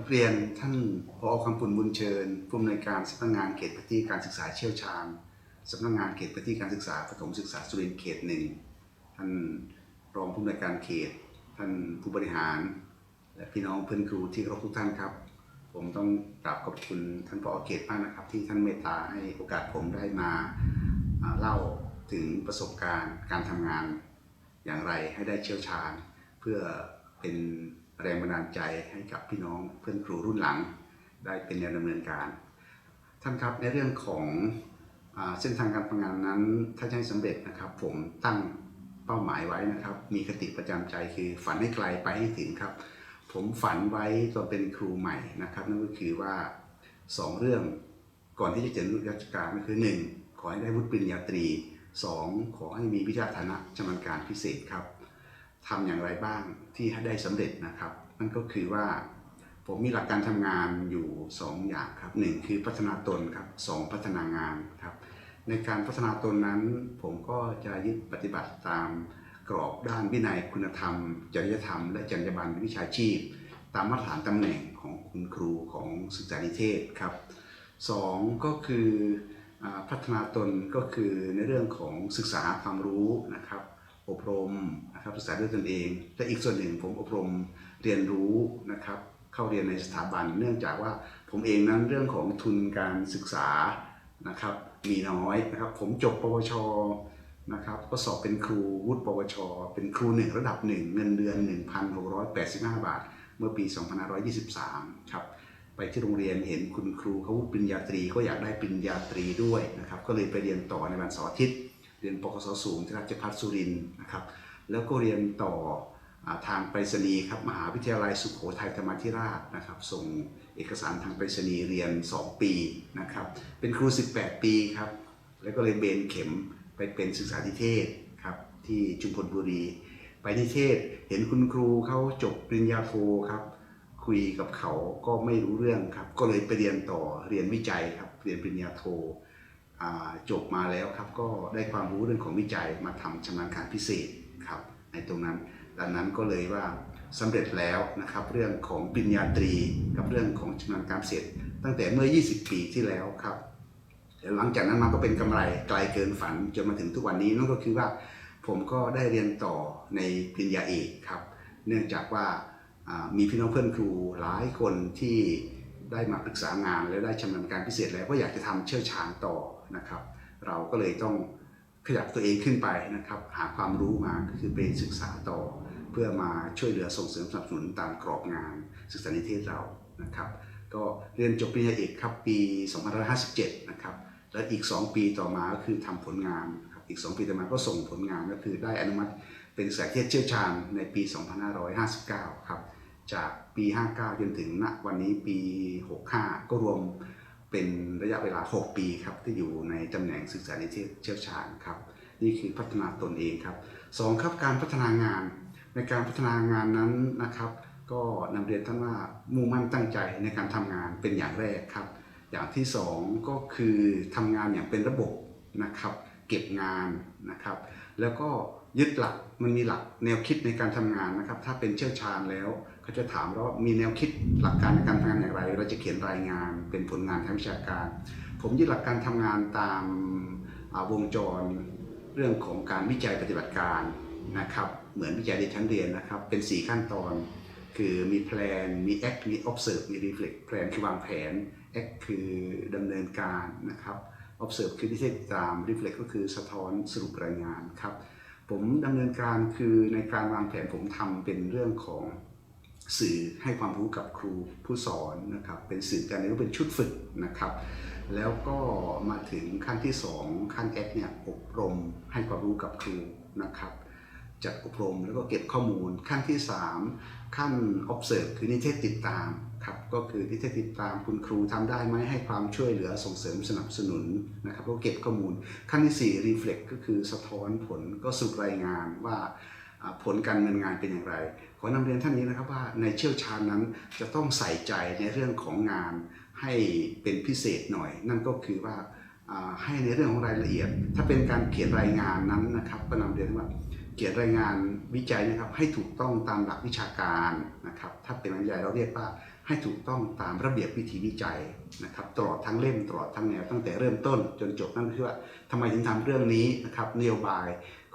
กับเรียนท่านพอคำปุ่นบุญเชิญผู้อำนวยการสำนักงานเขตพื้นที่การศึกษาเชี่ยวชาญสำนักงานเขตพื้นที่การศึกษาประถมศึกษาสุรินทร์เขตหนึ่งท่านรองผู้อำนวยการเขต ท่านผู้บริหาร และพี่น้องเพื่อนครูที่เคารพทุกท่านครับ ผมต้องกราบขอบคุณท่านผอเขตมากนะครับ ที่ท่านเมตตาให้โอกาสผมได้มาอ่าเล่าถึงประสบการณ์การทำงานอย่างไรให้ได้เชี่ยวชาญ เพื่อเป็น แรงบันดาลใจให้กับพี่น้องเพื่อนครูรุ่นหลังได้เป็นแนวดำเนินการ ท่านครับในเรื่องของเส้นทางการทำงานนั้นถ้าให้สำเร็จนะครับ ผมตั้งเป้าหมายไว้นะครับ มีคติประจำใจคือฝันให้ไกลไปให้ถึงครับ ผมฝันไว้ตอนเป็นครูใหม่นะครับ นั่นก็คือว่าสองเรื่องก่อนที่จะเจริญราชการก็คือหนึ่งขอให้ได้วุฒิปริญญาตรีสองขอให้มีวิชาฐานะชำนาญการพิเศษครับ ทำอย่างไรบ้างที่ให้ได้สำเร็จนะครับ นั่นก็คือว่า ผมมีหลักการทำงานอยู่ 2 อย่างครับหนึ่งคือพัฒนาตนครับสองพัฒนางานครับ ในการพัฒนาตนนั้น ผมก็จะยึดปฏิบัติตามกรอบด้านวินัยคุณธรรม จริยธรรม และจรรยาบรรณวิชาชีพ ตามมาตรฐานตำแหน่งของคุณครูของศึกษานิเทศครับสองก็คือพัฒนาตนก็คือในเรื่องของศึกษาความรู้นะครับ อบรมนะครับศึกษาด้วยตนเอง และอีกส่วนหนึ่งผมอบรมเรียนรู้นะครับเข้าเรียนในสถาบัน เนื่องจากว่าผมเองนั้นเรื่องของทุนการศึกษานะครับมีน้อยนะครับ ผมจบปวชนะครับก็สอบเป็นครูวุฒิปวช เป็นครูหนึ่งระดับหนึ่งเงินเดือน 1,685 บาท เมื่อปี 2523 ครับไปที่โรงเรียนเห็นคุณครูเขาวุฒิปริญญาตรีก็อยากได้ปริญญาตรีด้วยนะครับ ก็เลยไปเรียนต่อในวันเสาร์อาทิตย์ เรียนปกศสูงที่ราชภัฏสุรินทร์นะครับ แล้วก็เรียนต่ออทางไปรษณีย์ครับมหาวิทยาลัยสุโขทัยธรรมาธิราชนะครับ ส่งเอกสารทางไปรษณีย์เรียน 2 ปีนะครับ เป็นครู 18 ปีครับ แล้วก็เลยเบนเข็มไปเป็นศึกษานิเทศครับที่จุมพลบุรี ไปนิเทศเห็นคุณครูเขาจบปริญญาโทครับ คุยกับเขาก็ไม่รู้เรื่องครับ ก็เลยไปเรียนต่อเรียนวิจัยครับเรียนปริญญาโท จบมาแล้วครับก็ได้ความรู้เรื่องของวิจัยมาทำชำนาญการพิเศษครับในตรงนั้นดังนั้นก็เลยว่าสำเร็จแล้วนะครับเรื่องของปริญญาตรีกับเรื่องของชำนาญการพิเศษตั้งแต่เมื่อ 20 ปีที่แล้วครับแล้วหลังจากนั้นมาก็เป็นกำไรไกลเกินฝันจนมาถึงทุกวันนี้นั่นก็คือว่าผมก็ได้เรียนต่อในปริญญาเอกครับ เนื่องจากว่ามีพี่น้องเพื่อนครูหลายคนที่ได้มาปรึกษางานและได้ชำนาญการพิเศษแล้วก็อยากจะทำเชี่ยวชาญต่อ นะครับ เราก็เลยต้องขยับตัวเองขึ้นไปนะครับ หาความรู้มาก็คือไปศึกษาต่อ เพื่อมาช่วยเหลือส่งเสริมสนับสนุนตามกรอบงานศึกษานิเทศเรานะครับ ก็เรียนจบปริญญาเอกครับปี 2557 นะครับ แล้วอีก 2 ปีต่อมาก็คือทำผลงานครับอีก 2 ปีต่อมาก็ส่งผลงานก็คือได้อนุมัติเป็นสายเทศเชี่ยวชาญในปี 2559 ครับจากปี 59 จนถึงณวันนี้ปี 65 ก็รวม เป็นระยะเวลา 6 ปีครับที่อยู่ในตำแหน่งศึกษานิเทศเชี่ยวชาญครับนี่คือพัฒนาตนเองครับสองครับการพัฒนางาน ในการพัฒนางานนั้นนะครับ ก็นำเรียนท่านว่ามุ่งมั่นตั้งใจในการทำงานเป็นอย่างแรกครับ อย่างที่สองก็คือทำงานอย่างเป็นระบบนะครับ เก็บงานนะครับ แล้วก็ยึดหลักมันมีหลักแนวคิดในการทำงานนะครับ ถ้าเป็นเชี่ยวชาญแล้ว เขาจะถามเรามีแนวคิดหลักการในการทำงานอย่างไร เราจะเขียนรายงานเป็นผลงานทางวิชาการ ผมยึดหลักการทำงานตามาวงจรเรื่องของการวิจัยปฏิบัติการนะครับเหมือนวิจัยในชั้นเรียนนะครับ เป็น 4 ขั้นตอน คือมีแพลนมี act มี observe มี reflect แพลนคือวางแผน act คือดำเนินการนะครับ observe คือที่ติดตาม reflect ก็คือสะท้อนสรุปรายงานครับผมดำเนินการคือในการวางแผนผมทำเป็นเรื่องของ สื่อให้ความรู้กับครูผู้สอนนะครับเป็นสื่อการเรียนรู้เป็นชุดฝึกนะครับ แล้วก็มาถึงขั้นที่ 2 ขั้นแอคเนี่ยอบรมให้ความรู้กับครูนะครับ จัดอบรมแล้วก็เก็บข้อมูลขั้นที่ 3 ขั้น observe คือนิเทศติดตามครับก็คือนิเทศติดตามคุณครูทำได้ไหมให้ความช่วยเหลือส่งเสริมสนับสนุนนะครับก็เก็บข้อมูลขั้นที่ 4 reflect ก็คือสะท้อนผลก็สุปรายงานว่า ผลการดำเนินงานเป็นอย่างไร ขอนำเรียนท่านนี้นะครับว่าในเชี่ยวชาญนั้นจะต้องใส่ใจในเรื่องของงานให้เป็นพิเศษหน่อย นั่นก็คือว่าให้ในเรื่องของรายละเอียด ถ้าเป็นการเขียนรายงานนั้นนะครับก็นำเรียนว่าเขียนรายงานวิจัยนะครับให้ถูกต้องตามหลักวิชาการนะครับถ้าเป็นงานวิจัยเราเรียกว่าให้ถูกต้องตามระเบียบวิธีวิจัยนะครับตลอดทั้งเล่มตลอดทั้งแนวตั้งแต่เริ่มต้นจนจบนั่นก็คือว่าทำไมถึงทำเรื่องนี้นะครับนโยบาย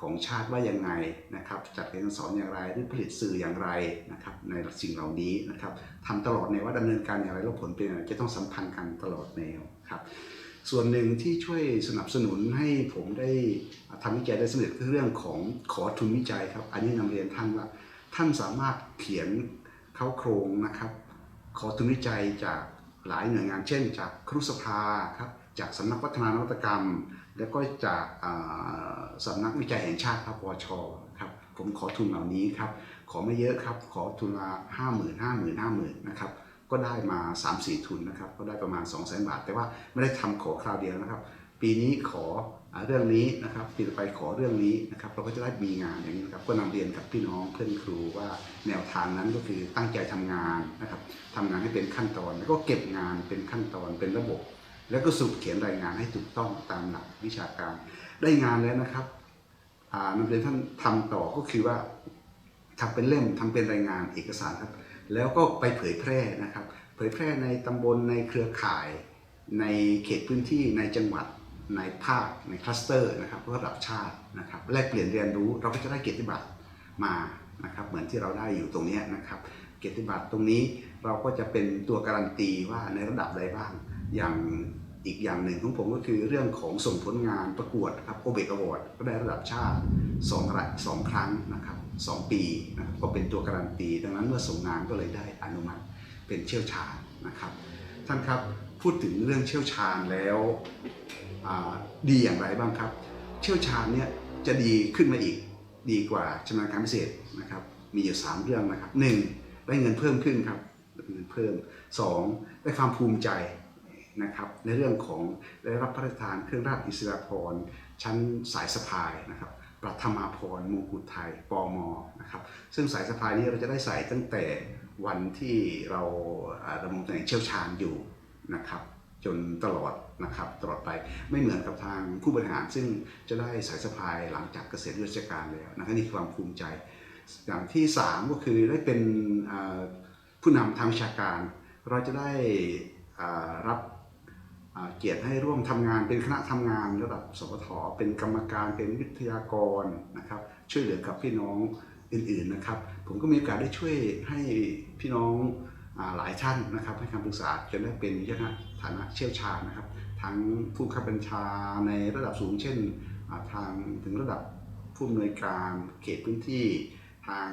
ของชาติว่ายังไงนะครับจัดการสอนอย่างไรหรือผลิตสื่ออย่างไรนะครับในสิ่งเหล่านี้นะครับทำตลอดแนว่าดำเนินการอย่างไรแล้วผลเป็นอย่างไรจะต้องสัมพันธ์กันตลอดแนวครับส่วนหนึ่งที่ช่วยสนับสนุนให้ผมได้ทำวิจัยได้สำเร็จคือเรื่องของขอทุนวิจัยครับอันนี้นำเรียนท่านว่าท่านสามารถเขียนเข้าโครงนะครับ ขอทุนวิจัยจากหลายหน่วยงานเช่น จากครุสภาครับจากสำนักพัฒนานวัตกรรม แล้วก็จากอ่าสำนักวิจัยแห่งชาติครับวชครับผมขอทุนเหล่านี้ครับ ขอไม่เยอะครับ ขอทุนละห้าหมื่นห้าหมื่นห้าหมื่นนะครับ ก็ได้มา 3 4 ทุนนะครับ ก็ได้ประมาณ 2 0 0 0 0 0 บาท แต่ว่าไม่ได้ทำขอคราวเดียวนะครับ ปีนี้ขอเรื่องนี้นะครับ ปีต่อไปขอเรื่องนี้นะครับ เราก็จะได้มีงานอย่างนี้นะครับ ก็นำเรียนกับพี่น้องเพื่อนครูว่าแนวทางนั้นก็คือตั้งใจทำงานนะครับทำงานให้เป็นขั้นตอน แล้วก็เก็บงานเป็นขั้นตอนเป็นระบบ แล้วก็สรุปเขียนรายงานให้ถูกต้องตามหลักวิชาการ ได้งานแล้วนะครับอ่านำเรียนท่านทำต่อก็คือว่าทำเป็นเล่มทำเป็นรายงานเอกสารครับ แล้วก็ไปเผยแพร่นะครับ เผยแพร่ในตำบลในเครือข่าย ในเขตพื้นที่ในจังหวัดในภาคในคลัสเตอร์นะครับระดับชาตินะครับแลกเปลี่ยนเรียนรู้เราก็จะได้เกียรติบัตรมานะครับเหมือนที่เราได้อยู่ตรงนี้นะครับ เกียรติบัตรตรงนี้เราก็จะเป็นตัวการันตีว่าในระดับใดบ้างอย่าง อีกอย่างหนึ่งของผมก็คือเรื่องของส่งผลงานประกวดครับโอเบกอวอร์ดก็ได้ระดับชาติสองระสองครั้งนะครับสองปีนะครับก็เป็นตัวการันตี ดังนั้นเมื่อส่งงานก็เลยได้อนุมัติเป็นเชี่ยวชาญนะครับ ท่านครับพูดถึงเรื่องเชี่ยวชาญแล้วดีอย่างไรบ้างครับ เชี่ยวชาญเนี่ยจะดีขึ้นมาอีกดีกว่าชำนาญการพิเศษนะครับมีอยู่สามเรื่องนะครับหนึ่งได้เงินเพิ่มขึ้นครับได้เงินเพิ่มสองได้ความภูมิใจ นะครับในเรื่องของได้รับพระราชทานเครื่องราชอิสริยาภรณ์ชั้นสายสะพายนะครับปรัฐมาพรณ์มงกุฎไทยปมนะครับซึ่งสายสะพายนี้เราจะได้ใส่ตั้งแต่วันที่เราดำรงตำแหน่งเชี่ยวชาญอยู่นะครับจนตลอดนะครับตลอดไปไม่เหมือนกับทางผู้บริหาร ซึ่งจะได้สายสะพายหลังจากเกษียณราชการแล้วนะครับนี่ความภูมิใจอย่างที่ 3 ก็คือได้เป็นผู้นำทางวิชาการ เราจะได้รับ เกียรติให้ร่วมทำงานเป็นคณะทำงานระดับสปทเป็นกรรมการเป็นวิทยากรนะครับ ช่วยเหลือกับพี่น้องอื่นๆนะครับ ผมก็มีโอกาสได้ช่วยให้พี่น้องอหลายท่านนะครับ ให้คำปรึกษาจนได้เป็นวิทยาฐานะเชี่ยวชาญนะครับ ทั้งผู้ขับบัญชาในระดับสูงเช่นทางถึงระดับผู้อำนวยการเขตพื้นที่ ทาง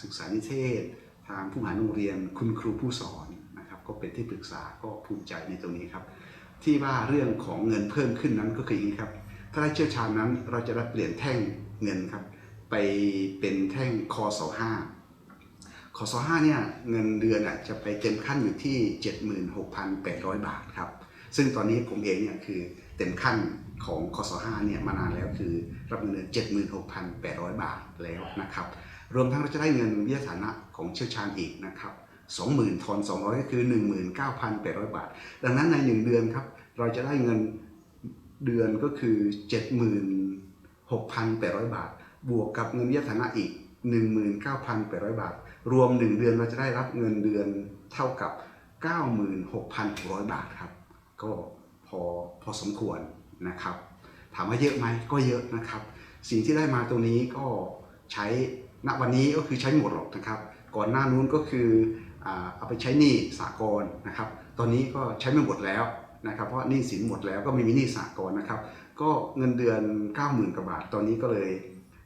ศึกษานิเทศ ทางผู้หารโรงเรียนคุณครูผู้สอน นะครับก็เป็นที่ปรึกษาก็ภูมิใจในตรงนี้ครับ ที่ว่าเรื่องของเงินเพิ่มขึ้นนั้นก็คืออย่างนี้ครับ ถ้าได้เชี่ยวชาญนั้นเราจะได้เปลี่ยนแท่งเงินครับ ไปเป็นแท่งคอสห้าคอสห้าเนี่ยเงินเดือนอะจะไปเต็มขั้นอยู่ที่ 76,800 บาทครับ ซึ่งตอนนี้ผมเองเนี่ยคือเต็มขั้นของคอสห้าเนี่ยมานานแล้วคือรับเงินเดือน76,800 บาทแล้วนะครับรวมทั้งเราจะได้เงินวิทยาฐานะของเชี่ยวชาญอีกนะครับ 20,000ทอน200 ก็คือ 19,800 บาท ดังนั้นใน 1 เดือนครับ เราจะได้เงินเดือนก็คือ 76,800 บาท บวกกับเงินวิทยาฐานะอีก 19,800 บาท รวม 1 เดือนเราจะได้รับเงินเดือนเท่ากับ 96,600 บาทครับ ก็พอพอสมควรนะครับ ถามว่าเยอะไหมก็เยอะนะครับ สิ่งที่ได้มาตรงนี้ก็ใช้ณวันนี้ก็คือใช้หมดหรอกนะครับ ก่อนหน้านู้นก็คือ เอาไปใช้หนี้สากลนะครับ ตอนนี้ก็ใช้ไม่หมดแล้วนะครับ เพราะหนี้สินหมดแล้วก็ไม่มีหนี้สากลนะครับ ก็เงินเดือน 90,000กว่าบาท ตอนนี้ก็เลย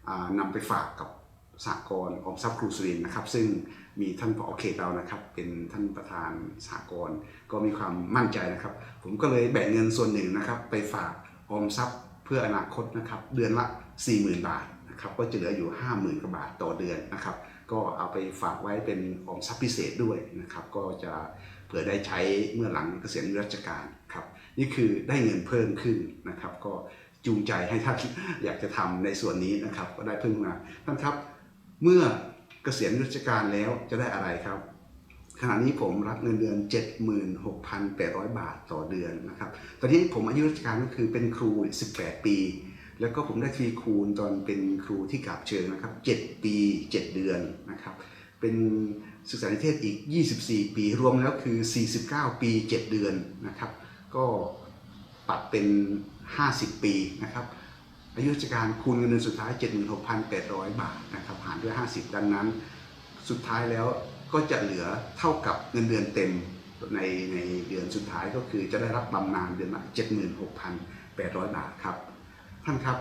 อ่านำไปฝากกับสากลออมทรัพย์ครูสุรินนะครับ ซึ่งมีท่านผอเขตเรานะครับ เป็นท่านประธานสากลก็มีความมั่นใจนะครับ ผมก็เลยแบ่งเงินส่วนหนึ่งนะครับ ไปฝากออมทรัพย์เพื่ออนาคตนะครับ เดือนละ 40,000 บาทนะครับ ก็จะเหลืออยู่ 50,000กว่าบาทต่อเดือนนะครับ ก็เอาไปฝากไว้เป็นออมทรัพย์พิเศษด้วยนะครับ ก็จะเผื่อได้ใช้เมื่อหลังเกษียณราชการครับนี่คือได้เงินเพิ่มขึ้นนะครับ ก็จูงใจให้ท่านอยากจะทำในส่วนนี้นะครับ ก็ได้เพิ่มมาท่านครับเมื่อเกษียณราชการแล้วจะได้อะไรครับขณะนี้ผมรับเงินเดือน 76,800 บาทต่อเดือนนะครับ ตอนนี้ผมอายุราชการก็คือเป็นครู 18 ปี แล้วก็ผมได้ทีคูณตอนเป็นครูที่กาบเชิงนะครับ 7 ปี 7 เดือนนะครับ เป็นศึกษานิเทศอีก 24 ปีรวมแล้วคือ 49 ปี 7 เดือนนะครับ ก็ปัดเป็น 50 ปีนะครับอายุราชการคูณเงินเดือนสุดท้าย 76,800 บาทนะครับหารด้วย 50 ดังนั้น สุดท้ายแล้วก็จะเหลือเท่ากับเงินเดือนเต็มในในเดือนสุดท้ายก็คือจะได้รับบำนาญเดือนละ76,800 บาทครับ ท่านครับ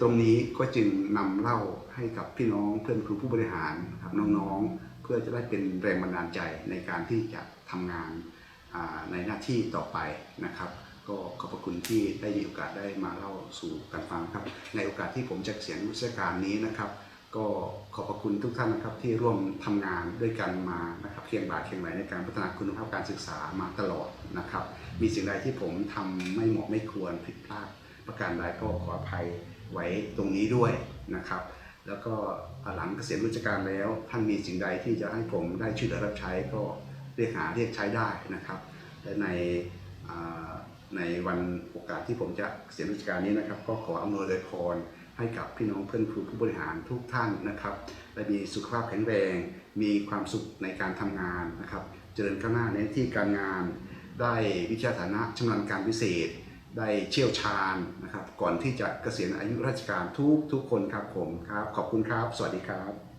ตรงนี้ก็จึงนำเล่าให้กับพี่น้องเพื่อนครูผู้บริหารครับน้องๆ เพื่อจะได้เป็นแรงบันดาลใจในการที่จะทำงานในหน้าที่ต่อไปนะครับ ก็ขอบพระคุณที่ได้มีโอกาสได้มาเล่าสู่กันฟังครับ ในโอกาสที่ผมจะเกษียณราชาการนี้นะครับ ก็ขอบพระคุณทุกท่านนะครับที่ร่วมทำงานด้วยกันมานะครับเคียงบ่าเคียงไหลในการพัฒนาคุณภาพการศึกษามาตลอดนะครับ มีสิ่งใดที่ผมทำไม่เหมาะไม่ควรผิดพลาด ประการใดก็ขออภัยไว้ตรงนี้ด้วยนะครับ แล้วก็หลังเกษียณราชการแล้วท่านมีสิ่งใดที่จะให้ผมได้ช่วยเหลือรับใช้ก็เรียกหาเรียกใช้ได้นะครับ และในในวันโอกาสที่ผมจะเกษียณราชการนี้นะครับ ก็ขออำนวยพรให้กับพี่น้องเพื่อนครูผู้บริหารทุกท่านนะครับและมีสุขภาพแข็งแรง มีความสุขในการทำงานนะครับ เจริญก้าวหน้าในที่การงาน ได้วิชาฐานะชำนาญการพิเศษ ได้เชี่ยวชาญนะครับ ก่อนที่จะเกษียณอายุราชการทุกทุกคนครับผมครับ ขอบคุณครับ สวัสดีครับ